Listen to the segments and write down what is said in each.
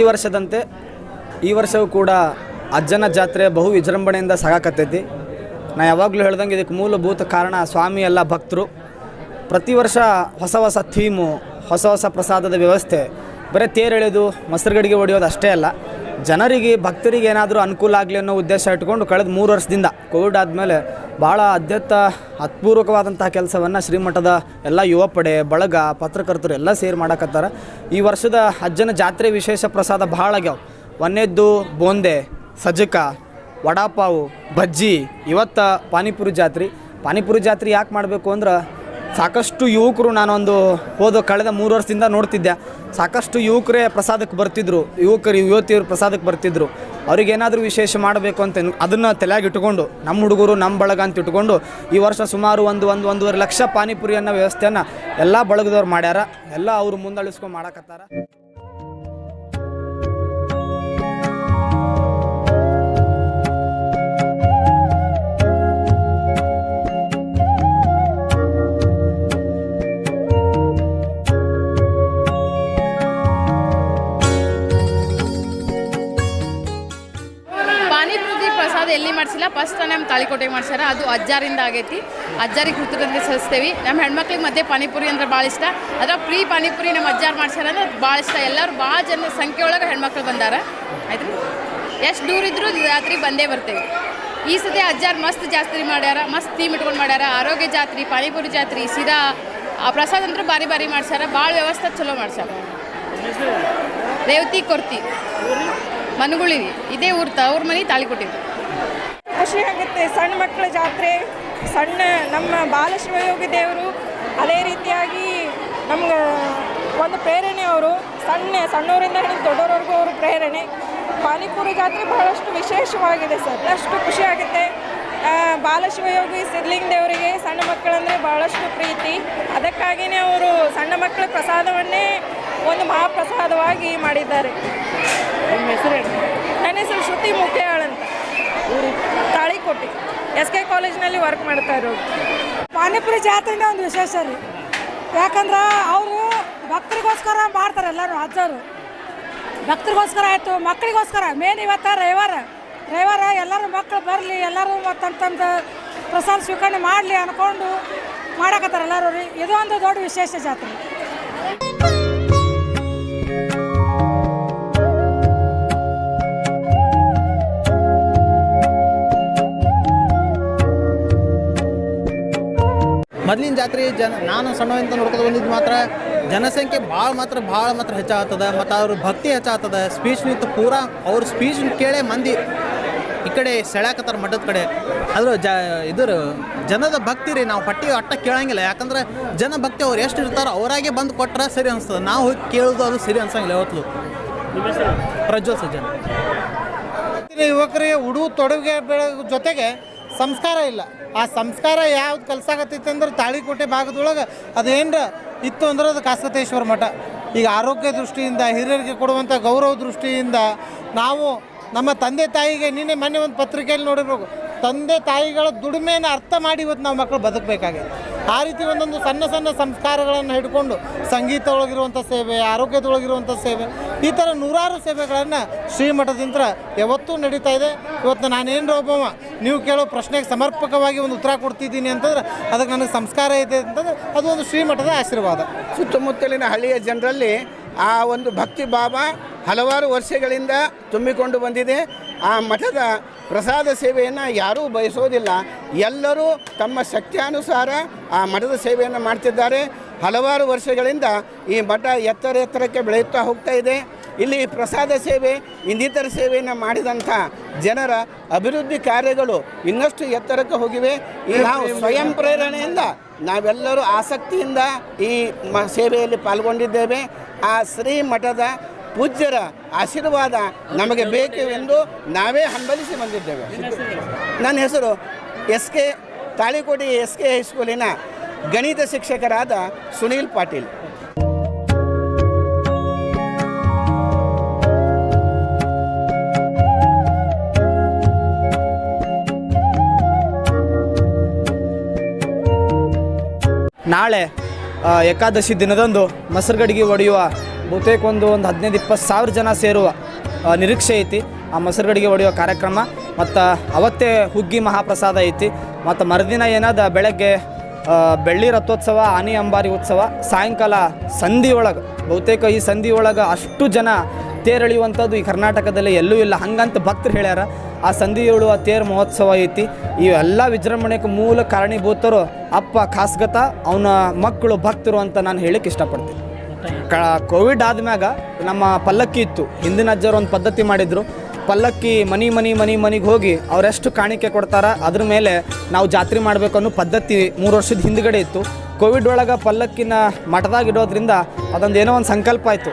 ಈ ವರ್ಷದಂತೆ ಈ ವರ್ಷವೂ ಕೂಡ ಅಜ್ಜನ ಜಾತ್ರೆ ಬಹು ವಿಜೃಂಭಣೆಯಿಂದ ಸಾಗಾಕತ್ತೈತಿ ನಾ ಯಾವಾಗಲೂ ಹೇಳ್ದಂಗೆ ಇದಕ್ಕೆ ಮೂಲಭೂತ ಕಾರಣ ಸ್ವಾಮಿ ಎಲ್ಲ ಭಕ್ತರು. ಪ್ರತಿ ವರ್ಷ ಹೊಸ ಹೊಸ ಥೀಮು, ಹೊಸ ಹೊಸ ಪ್ರಸಾದದ ವ್ಯವಸ್ಥೆ. ಬರೀ ತೇರು ಎಳೆದು ಮೊಸರುಗಡಿಗೆ ಹೊಡೆಯೋದು ಅಷ್ಟೇ ಅಲ್ಲ. ಜನರಿಗೆ ಭಕ್ತರಿಗೆ ಏನಾದರೂ ಅನುಕೂಲ ಆಗಲಿ ಅನ್ನೋ ಉದ್ದೇಶ ಇಟ್ಕೊಂಡು ಕಳೆದ ಮೂರು ವರ್ಷದಿಂದ ಕೋವಿಡ್ ಆದಮೇಲೆ ಭಾಳ ಅತ್ಯಂತ ಅತ್ಪೂರ್ವಕವಾದಂತಹ ಕೆಲಸವನ್ನು ಶ್ರೀಮಠದ ಎಲ್ಲ ಯುವ ಪಡೆ ಬಳಗ, ಪತ್ರಕರ್ತರು ಎಲ್ಲ ಸೇರಿ ಮಾಡಕತ್ತಾರ. ಈ ವರ್ಷದ ಅಜ್ಜನ ಜಾತ್ರೆ ವಿಶೇಷ ಪ್ರಸಾದ ಭಾಳ ಆಗ್ಯಾವ. ಒಂದೇದ್ದು ಬೋಂದೆ, ಸಜ್ಜಕ, ವಡಾಪಾವು, ಬಜ್ಜಿ, ಇವತ್ತು ಪಾನಿಪುರಿ ಜಾತ್ರೆ. ಪಾನಿಪುರಿ ಜಾತ್ರೆ ಯಾಕೆ ಮಾಡಬೇಕು ಅಂದ್ರೆ ಸಾಕಷ್ಟು ಯುವಕರು ನಾನೊಂದು ಹೋದ ಕಳೆದ ಮೂರು ವರ್ಷದಿಂದ ನೋಡ್ತಿದ್ದೆ. ಸಾಕಷ್ಟು ಯುವಕರೇ ಪ್ರಸಾದಕ್ಕೆ ಬರ್ತಿದ್ರು. ಯುವಕರು, ಯುವತಿಯರು ಪ್ರಸಾದಕ್ಕೆ ಬರ್ತಿದ್ರು. ಅವ್ರಿಗೇನಾದರೂ ವಿಶೇಷ ಮಾಡಬೇಕು ಅಂತ ಅದನ್ನು ತಲೆಯಾಗಿ ಇಟ್ಕೊಂಡು ನಮ್ಮ ಹುಡುಗರು, ನಮ್ಮ ಬಳಗ ಅಂತ ಇಟ್ಕೊಂಡು ಈ ವರ್ಷ ಸುಮಾರು ಒಂದು ಒಂದು, ಒಂದೂವರೆ ಲಕ್ಷ ಪಾನಿಪುರಿ ಅನ್ನೋ ವ್ಯವಸ್ಥೆಯನ್ನು ಎಲ್ಲ ಬಳಗದವ್ರು ಮಾಡ್ಯಾರ. ಎಲ್ಲ ಅವರು ಮುಂದಳಿಸ್ಕೊಂಡು ಮಾಡಕತ್ತಾರ. ಮಾಡಿಸಿಲ್ಲ ಫಸ್ಟ್ ನಮ್ಮ ತಾಳಿಕೋಟೆಗೆ ಮಾಡ್ಸ್ಯಾರ. ಅದು ಅಜ್ಜಾರಿಂದ ಆಗೈತಿ. ಅಜ್ಜಾರಿಗೆ ಕೃತಜ್ಞತೆ ಸಲ್ಲಿಸ್ತೇವೆ. ನಮ್ಮ ಹೆಣ್ಮಕ್ಳಿಗೆ ಮಧ್ಯೆ ಪಾನಿಪುರಿ ಅಂದ್ರೆ ಭಾಳ ಇಷ್ಟ. ಅದ್ರ ಪ್ರೀ ಪಾನಿಪುರಿ ನಮ್ಮ ಅಜ್ಜಾರು ಮಾಡ್ಸ್ಯಾರ ಅಂದ್ರೆ ಭಾಳ ಇಷ್ಟ. ಎಲ್ಲರೂ ಭಾಳ ಜನ ಸಂಖ್ಯೆ ಒಳಗೆ ಹೆಣ್ಮಕ್ಳು ಬಂದಾರ. ಆಯ್ತು ಎಷ್ಟು ದೂರ ಇದ್ರೂ ರಾತ್ರಿ ಬಂದೇ ಬರ್ತೇವೆ. ಈ ಸತಿ ಅಜ್ಜಾರು ಮಸ್ತ್ ಜಾತ್ರೆ ಮಾಡ್ಯಾರ, ಮಸ್ತ್ ಥೀಮ್ ಇಟ್ಕೊಂಡು ಮಾಡ್ಯಾರ. ಆರೋಗ್ಯ ಜಾತ್ರೆ, ಪಾನಿಪುರಿ ಜಾತ್ರೆ, ಸೀದಾ, ಆ ಪ್ರಸಾದ ಅಂತೂ ಬಾರಿ ಬಾರಿ ಮಾಡ್ಸ್ಯಾರ. ಭಾಳ ವ್ಯವಸ್ಥೆ ಚಲೋ ಮಾಡ್ಸ್ಯಾರ. ರೇವತಿ, ಕೊರ್ತಿ. ಮನುಗುಳಿವಿ. ಇದೇ ಊರ್ತ ಅವ್ರ ಮನೆ ತಾಳಿಕೊಟ್ಟಿವಿ ಖುಷಿ ಆಗುತ್ತೆ. ಸಣ್ಣ ಮಕ್ಕಳ ಜಾತ್ರೆ ಸಣ್ಣ ನಮ್ಮ ಬಾಲಶಿವಯೋಗಿ ದೇವರು ಅದೇ ರೀತಿಯಾಗಿ ನಮ್ಗೆ ಒಂದು ಪ್ರೇರಣೆ ಅವರು. ಸಣ್ಣ ಸಣ್ಣವರಿಂದ ಹಿಡಿದು ದೊಡ್ಡವರೆಗೂ ಅವರು ಪ್ರೇರಣೆ. ಪಾನಿಪುರಿ ಜಾತ್ರೆ ಬಹಳಷ್ಟು ವಿಶೇಷವಾಗಿದೆ ಸರ್. ಅಷ್ಟು ಖುಷಿ ಆಗುತ್ತೆ. ಆ, ಬಾಲಶಿವಯೋಗಿ ಸಿದ್ಲಿಂಗ ದೇವರಿಗೆ ಸಣ್ಣ ಮಕ್ಕಳಂದರೆ ಬಹಳಷ್ಟು ಪ್ರೀತಿ. ಅದಕ್ಕಾಗಿಯೇ ಅವರು ಸಣ್ಣ ಮಕ್ಕಳ ಪ್ರಸಾದವನ್ನೇ ಒಂದು ಮಹಾಪ್ರಸಾದವಾಗಿ ಮಾಡಿದ್ದಾರೆ. ನನ್ನ ಹೆಸರು ಶ್ರುತಿ ಮುಖ್ಯಾಳ್ ಅಂತ. ತಾಳಿಕೋಟೆ ಎಸ್ ಕೆ ಕಾಲೇಜ್ನಲ್ಲಿ ವರ್ಕ್ ಮಾಡ್ತಾ ಇರೋದು ಪಾನಿಪುರಿ ಜಾತ್ರೆನೇ ಒಂದು ವಿಶೇಷ ರೀ. ಯಾಕಂದ್ರೆ ಅವರು ಭಕ್ತರಿಗೋಸ್ಕರ ಮಾಡ್ತಾರೆ ಎಲ್ಲರೂ ಅಜ್ಜರು ಭಕ್ತರಿಗೋಸ್ಕರ ಆಯಿತು, ಮಕ್ಕಳಿಗೋಸ್ಕರ. ಮೇನ್ ಇವತ್ತು ರವಿವಾರ. ರವಿವಾರ ಎಲ್ಲರೂ ಮಕ್ಕಳು ಬರಲಿ, ಎಲ್ಲರೂ ತಮ್ಮ ತಮ್ಮದು ಪ್ರಸಾದ ಸ್ವೀಕರಣೆ ಮಾಡಲಿ ಅಂದ್ಕೊಂಡು ಮಾಡಕತ್ತಾರೆ ಎಲ್ಲರೂ ರೀ. ಇದು ಒಂದು ದೊಡ್ಡ ವಿಶೇಷ ಜಾತ್ರೆ. ಮೊದಲಿನ ಜಾತ್ರೆ ಜನ ನಾನು ಸಣ್ಣವಿಂದ ನೋಡ್ಕೊಂಡು ಬಂದಿದ್ದು ಮಾತ್ರ ಜನಸಂಖ್ಯೆ ಭಾಳ ಮಾತ್ರ ಭಾಳ ಮಾತ್ರ ಹೆಚ್ಚಾಗ್ತದೆ ಮತ್ತು ಅವ್ರ ಭಕ್ತಿ ಹೆಚ್ಚಾಗ್ತದೆ. ಸ್ಪೀಚ್ ನಿಂತು ಪೂರಾ ಅವ್ರ ಸ್ಪೀಚ್ ಕೇಳೇ ಮಂದಿ. ಈ ಕಡೆ ಸೆಳ್ಯಾಕತ್ತಾರ ಮಠದ ಕಡೆ. ಆದರೂ ಜ ಇದ್ರ ಜನದ ಭಕ್ತಿ ರೀ ನಾವು ಪಟ್ಟಿ ಅಟ್ಟ ಕೇಳಂಗಿಲ್ಲ. ಯಾಕಂದ್ರೆ ಜನ ಭಕ್ತಿ ಅವ್ರು ಎಷ್ಟು ಇರ್ತಾರೋ ಅವರಾಗೆ ಬಂದು ಕೊಟ್ರೆ ಸರಿ ಅನಿಸ್ತದೆ. ನಾವು ಹೋಗಿ ಕೇಳೋದು ಅದು ಸರಿ ಅನ್ಸಂಗಿಲ್ಲ ಯಾವತ್ತು ಪ್ರಜ್ವಲ್ ಸಜ್ಜನ್. ಯುವಕರಿಗೆ ಉಡು ತೊಡುಗೆ ಬೆಳೆ ಜೊತೆಗೆ ಸಂಸ್ಕಾರ ಇಲ್ಲ. ಆ ಸಂಸ್ಕಾರ ಯಾವ್ದು ಕಲ್ಸಾಕತ್ತೈತೆ ಅಂದ್ರೆ ತಾಳಿಕೋಟೆ ಭಾಗದೊಳಗೆ ಅದೇನ್ರ ಇತ್ತು ಅಂದ್ರೆ ಅದು ಕಾಸಕತೇಶ್ವರ ಮಠ. ಈಗ ಆರೋಗ್ಯ ದೃಷ್ಟಿಯಿಂದ, ಹಿರಿಯರಿಗೆ ಕೊಡುವಂಥ ಗೌರವ ದೃಷ್ಟಿಯಿಂದ ನಾವು ನಮ್ಮ ತಂದೆ ತಾಯಿಗೆ ನಿನ್ನೆ ಮೊನ್ನೆ ಒಂದು ಪತ್ರಿಕೆಯಲ್ಲಿ ನೋಡಿರ್ಬೇಕು. ತಂದೆ ತಾಯಿಗಳ ದುಡಿಮೆಯನ್ನು ಅರ್ಥ ಮಾಡಿ ಇವತ್ತು ನಾವು ಮಕ್ಕಳು ಬದುಕಬೇಕಾಗಿದೆ. ಆ ರೀತಿ ಒಂದೊಂದು ಸಣ್ಣ ಸಣ್ಣ ಸಂಸ್ಕಾರಗಳನ್ನು ಹಿಡ್ಕೊಂಡು ಸಂಗೀತ ಒಳಗಿರುವಂಥ ಸೇವೆ, ಆರೋಗ್ಯದೊಳಗಿರುವಂಥ ಸೇವೆ ಈ ಥರ ನೂರಾರು ಸೇವೆಗಳನ್ನು ಶ್ರೀಮಠದಿಂದ ಯಾವತ್ತೂ ನಡೀತಾ ಇದೆ. ಇವತ್ತು ನಾನೇನು ಒಬ್ಬವ, ನೀವು ಕೇಳೋ ಪ್ರಶ್ನೆಗೆ ಸಮರ್ಪಕವಾಗಿ ಒಂದು ಉತ್ತರ ಕೊಡ್ತಿದ್ದೀನಿ ಅಂತಂದ್ರೆ ಅದಕ್ಕೆ ನನಗೆ ಸಂಸ್ಕಾರ ಇದೆ ಅಂತಂದ್ರೆ ಅದು ಒಂದು ಶ್ರೀಮಠದ ಆಶೀರ್ವಾದ. ಸುತ್ತಮುತ್ತಲಿನ ಹಳ್ಳಿಯ ಜನರಲ್ಲಿ ಆ ಒಂದು ಭಕ್ತಿ ಭಾವ ಹಲವಾರು ವರ್ಷಗಳಿಂದ ತುಂಬಿಕೊಂಡು ಬಂದಿದೆ. ಆ ಮಠದ ಪ್ರಸಾದ ಸೇವೆಯನ್ನು ಯಾರೂ ಬಯಸೋದಿಲ್ಲ. ಎಲ್ಲರೂ ತಮ್ಮ ಶಕ್ತಿಯಾನುಸಾರ ಆ ಮಠದ ಸೇವೆಯನ್ನು ಮಾಡ್ತಿದ್ದಾರೆ. ಹಲವಾರು ವರ್ಷಗಳಿಂದ ಈ ಮಠ ಎತ್ತರ ಎತ್ತರಕ್ಕೆ ಬೆಳೆಯುತ್ತಾ ಹೋಗ್ತಾ ಇದೆ. ಇಲ್ಲಿ ಪ್ರಸಾದ ಸೇವೆ ಇನ್ನಿತರ ಸೇವೆಯನ್ನು ಮಾಡಿದಂಥ ಜನರ ಅಭಿವೃದ್ಧಿ ಕಾರ್ಯಗಳು ಇನ್ನಷ್ಟು ಎತ್ತರಕ್ಕೆ ಹೋಗಿವೆ. ನಾವು ಸ್ವಯಂ ಪ್ರೇರಣೆಯಿಂದ ನಾವೆಲ್ಲರೂ ಆಸಕ್ತಿಯಿಂದ ಈ ಮ ಸೇವೆಯಲ್ಲಿ ಪಾಲ್ಗೊಂಡಿದ್ದೇವೆ. ಆ ಶ್ರೀ ಮಠದ ಪೂಜ್ಯರ ಆಶೀರ್ವಾದ ನಮಗೆ ಬೇಕು ಎಂದು ನಾವೇ ಹಂಬಲಿಸಿ ಬಂದಿದ್ದೇವೆ. ನನ್ನ ಹೆಸರು S K Talikote S K ಹೈಸ್ಕೂಲಿನ ಗಣಿತ ಶಿಕ್ಷಕರಾದ ಸುನೀಲ್ ಪಾಟೀಲ್. ನಾಳೆ ಏಕಾದಶಿ ದಿನದಂದು ಮೊಸರುಗಡಿಗೆ ಹೊಡೆಯುವ ಬಹುತೇಕ ಒಂದು ಒಂದು ಹದಿನೈದು ಇಪ್ಪತ್ತು ಸಾವಿರ ಜನ ಸೇರುವ ನಿರೀಕ್ಷೆ ಐತಿ. ಆ ಮೊಸರುಗಡಿಗೆ ಹೊಡೆಯುವ ಕಾರ್ಯಕ್ರಮ, ಮತ್ತು ಅವತ್ತೇ ಹುಗ್ಗಿ ಮಹಾಪ್ರಸಾದ ಐತಿ. ಮತ್ತು ಮರುದಿನ ಏನಾದ ಬೆಳಗ್ಗೆ ಬೆಳ್ಳಿ ರಥೋತ್ಸವ, ಆನಿ ಅಂಬಾರಿ ಉತ್ಸವ, ಸಾಯಂಕಾಲ ಸಂಧಿ ಒಳಗೆ ಬಹುತೇಕ ಈ ಸಂಧಿ ಒಳಗೆ ಅಷ್ಟು ಜನ ತೇರೆಳೆಯುವಂಥದ್ದು ಈ ಕರ್ನಾಟಕದಲ್ಲಿ ಎಲ್ಲೂ ಇಲ್ಲ. ಹಂಗಂತ ಭಕ್ತರು ಹೇಳ್ಯಾರ, ಆ ಸಂಧಿ ಏಳುವ ತೇರು ಮಹೋತ್ಸವ ಐತಿ. ಇವೆಲ್ಲ ವಿಜೃಂಭಣೆಗೆ ಮೂಲ ಕಾರಣೀಭೂತರು ಅಪ್ಪ ಖಾಸ್ಗತ, ಅವನ ಮಕ್ಕಳು ಭಕ್ತರು ಅಂತ ನಾನು ಹೇಳಕ್ಕೆ ಇಷ್ಟಪಡ್ತೀನಿ. ಕ, ಕೋವಿಡ್ ಆದ್ಮ್ಯಾಗ ನಮ್ಮ ಪಲ್ಲಕ್ಕಿ ಇತ್ತು. ಹಿಂದಿನ ಅಜ್ಜರು ಒಂದು ಪದ್ಧತಿ ಮಾಡಿದ್ರು. ಪಲ್ಲಕ್ಕಿ ಮನಿ ಮನಿ ಮನಿ, ಮನಿಗೆ ಹೋಗಿ ಅವರೆಷ್ಟು ಕಾಣಿಕೆ ಕೊಡ್ತಾರೆ, ಅದ್ರ ಮೇಲೆ ನಾವು ಜಾತ್ರೆ ಮಾಡಬೇಕು ಅನ್ನೋ ಪದ್ಧತಿ ಮೂರು ವರ್ಷದ ಹಿಂದ್ಗಡೆ ಇತ್ತು. ಕೋವಿಡ್ ಒಳಗೆ ಪಲ್ಲಕ್ಕಿನ ಮಠದಾಗ ಇಡೋದ್ರಿಂದ ಅದೊಂದು ಏನೋ ಒಂದು ಸಂಕಲ್ಪ ಆಯಿತು.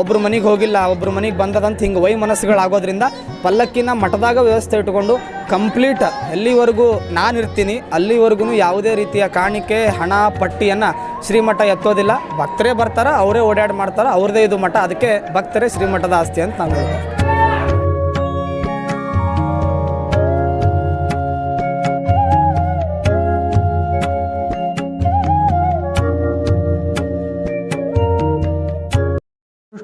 ಒಬ್ಬರು ಮನೆಗೆ ಹೋಗಿಲ್ಲ ಒಬ್ಬರು ಮನೆಗೆ ಬಂದದಂತ ಹಿಂಗೆ ವೈ ಮನಸ್ಸುಗಳಾಗೋದ್ರಿಂದ ಪಲ್ಲಕ್ಕಿನ ಮಠದಾಗ ವ್ಯವಸ್ಥೆ ಇಟ್ಕೊಂಡು ಕಂಪ್ಲೀಟ್ ಎಲ್ಲಿವರೆಗೂ ನಾನು ಇರ್ತೀನಿ, ಅಲ್ಲಿವರೆಗೂ ಯಾವುದೇ ರೀತಿಯ ಕಾಣಿಕೆ, ಹಣ, ಪಟ್ಟಿಯನ್ನು ಶ್ರೀಮಠ ಎತ್ತೋದಿಲ್ಲ. ಭಕ್ತರೇ ಬರ್ತಾರ, ಅವರೇ ಓಡಾಡಿ ಮಾಡ್ತಾರೆ ಅವ್ರದ್ದೇ ಇದು ಮಠ. ಅದಕ್ಕೆ ಭಕ್ತರೇ ಶ್ರೀಮಠದ ಆಸ್ತಿ ಅಂತ ನಾನು ಹೇಳ್ತೀನಿ